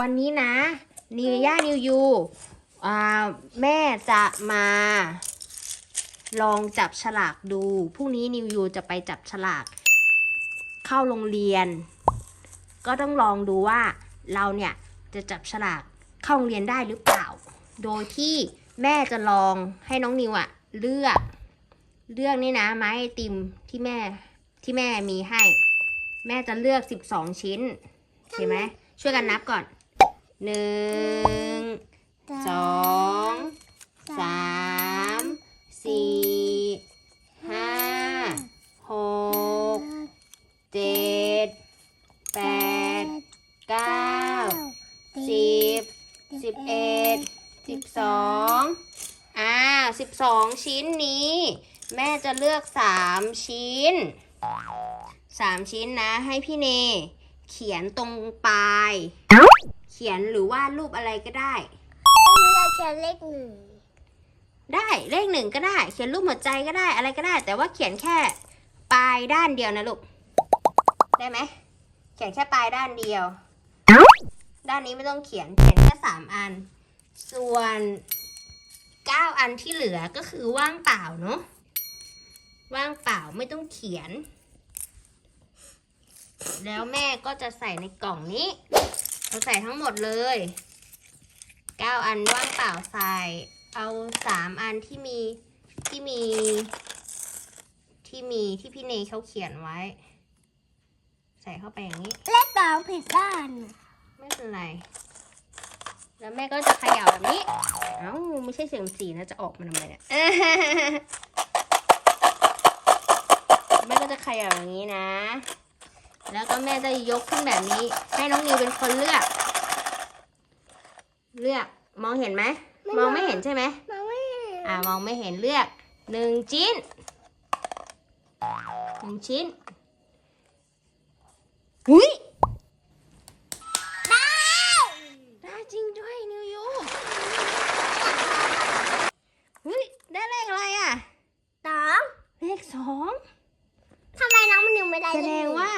วันนี้นะนิวย่านิวยูอ่าแม่จะมา ลองจับฉลากดูพรุ่งนี้นิวยูจะไปจับฉลาก เข้าโรงเรียน ก็ต้องลองดูว่าเราเนี่ยจะจับฉลากเข้าโรงเรียนได้หรือเปล่า โดยที่แม่จะลองให้น้องนิวอะเลือกเลือกนี่นะไม้ไอติมที่แม่ที่แม่มีให้ แม่จะเลือก12ชิ้นเห็นไหมช่วยกันนับก่อน หนึ่งสองสามสี่ห้าหกเจ็ดแปดเก้าสิบสิบเอ็ดสิบสองอ่าสิบสองชิ้นนี้ แม่จะเลือกสามชิ้นสามชิ้นนะ ให้พี่เน เขียนตรงปลาย เขียนหรือวาดรูปอะไรก็ได้ เราจะเลขหนึ่งได้เลขหนึ่งก็ได้ เขียนรูปหัวใจก็ได้อะไรก็ได้ แต่ว่าเขียนแค่ปลายด้านเดียวนะลูกได้ไหมเขียนแค่ปลายด้านเดียว ด้านนี้ไม่ต้องเขียนเขียนแค่สามอัน ส่วนเก้าอันที่เหลือก็คือว่างเปล่าเนาะว่างเปล่าไม่ต้องเขียน แล้วแม่ก็จะใส่ในกล่องนี้ เราใส่ทั้งหมดเลยเก้าอันว่างเปล่าใส่ เอาสามอันที่มีที่มี ที่มีที่พี่เนยเขาเขียนไว้ ใส่เข้าไปอย่างนี้เลขสองผิดด้าน ไม่เป็นไร แล้วแม่ก็จะเขย่าแบบนี้ เอ้าไม่ใช่เสียงสีนะจะออกมาทำไมเนี่ย แม่ก็จะเขย่าอย่างนี้นะ แล้วก็แม่จะยกขึ้นแบบนี้ ให้น้องนิวเป็นคนเลือก เลือกมองเห็นไหมมองไม่เห็นใช่ไหมมองไม่เห็นอ่ามองไม่เห็นเลือกหนึ่งชิ้นหนึ่งชิ้นหุ้ย ได้ ได้จริงด้วยนิวยูหุ้ยได้เลขอะไรอะ สอง เลขสอง ทำไมน้องมันยังไม่ได้ แส เลข ด ห ง นึ่ ว่า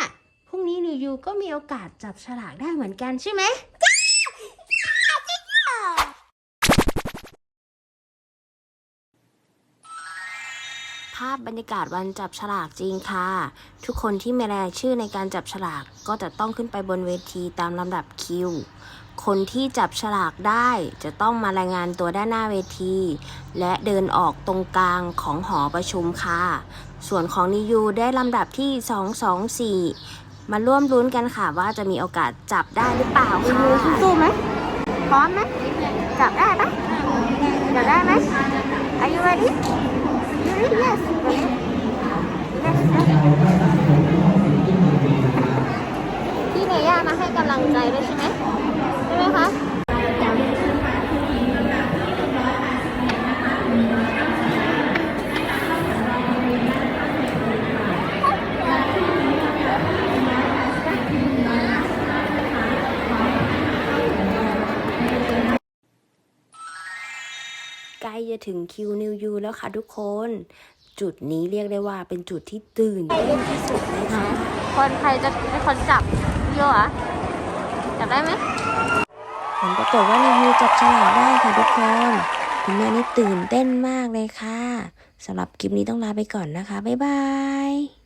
พรุ่งนี้นิวยู ก็มีโอกาสจับฉลากได้เหมือนกันใช่ไหมภาพบรรยากาศวันจับฉลากจริงค่ะ ทุกคนที่มีรายชื่อในการจับฉลากก็จะต้องขึ้นไปบนเวทีตามลำดับคิว คนที่จับฉลากได้จะต้องมารายงานตัวด้านหน้าเวที และเดินออกตรงกลางของหอประชุมค่ะ ส่วนของนิยูได้ลำดับที่ 224 มาร่วมลุ้นกันค่ะว่าจะมีโอกาสจับได้หรือเปล่าค่ะสู้ไหมพร้อมไหมจับได้ไหมจับได้ไหม Are you ready? You ready? Yes. yes, yes, yes. พี่เนย่ามาให้กำลังใจด้วยใช่ไหมใช่ไหมคะ ใกล้จะถึงคิวนิวยูแล้วค่ะทุกคน จุดนี้เรียกได้ว่าเป็นจุดที่ตื่นเต้นที่สุดเลยค่ะคนใครจะเป็นคนจับโยอะจับได้ไหมผลปรากฏว่านิวยูจับฉลากได้ค่ะทุกคนคุณแม่นี่ตื่นเต้นมากเลยค่ะสำหรับคลิปนี้ต้องลาไปก่อนนะคะ บ๊ายบาย